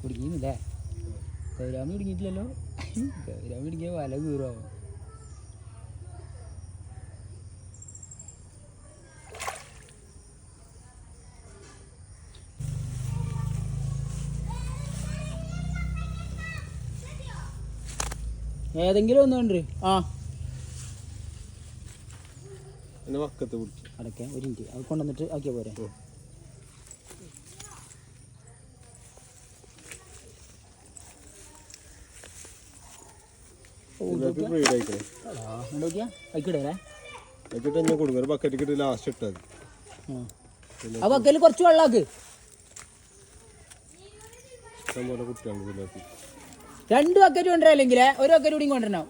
കുടുങ്ങിയില്ലേ gourami കുടുങ്ങിയിട്ടില്ലല്ലോ? Gourami കുടുങ്ങിയ വല കീറാവും? ഏതെങ്കിലും ഒന്നുണ്ട് ആ. എന്നെ വക്കത്ത് അടയ്ക്കാം ഒരു മിനിറ്റ്. അത് കൊണ്ടുവന്നിട്ട് ആക്കിയാൽ പോരെ? കൊടുക്കും. ഒരു ബക്കറ്റ് കിട്ടി ലാസ്റ്റ് ഇട്ടത് ആ. കുറച്ച് വെള്ളാക്ക് ഇഷ്ടംപോലെ കുട്ടിയാണ് ഇതിലേക്ക് രണ്ട് ബക്കറ്റ് കൊണ്ടുവരാ അല്ലെങ്കിൽ ഒരു ബക്കറ്റ് കൂടി കൊണ്ടുവരണം.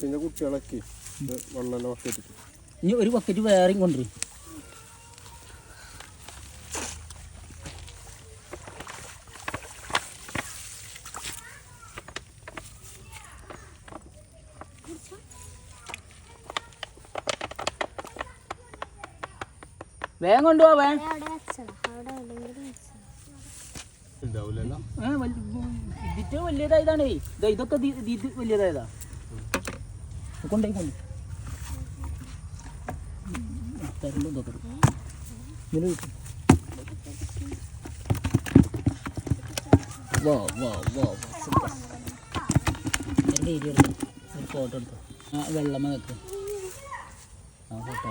പിന്നെ കുട്ടികളൊക്കെ വെള്ളം ബക്കറ്റ് ഇനി ഒരു ബക്കറ്റ് വേറെയും കൊണ്ടുവരും. ഏ, വല്യ- ഇതിറ്റ് വലിയതായതാണേ. ഇതാ ഇതൊക്കെ ഇത് വലിയതായതാ. കൊണ്ടേ കൊണ്ട്. തരുമ്പോ ഇതൊക്കെ എടുക്കും. ഇതിൽ വാ വാ വാ വാ സൂപ്പർ. ഒരു ഡേരി എടുത്തു ഒരു ഫോട്ടോ എടുത്തു. ആ വെള്ളമ വെക്ക്. ആ ഫോട്ടോ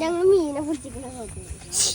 ഞങ്ങൾ മീനെ പിടിച്ചിട്ട് നോക്കുന്നു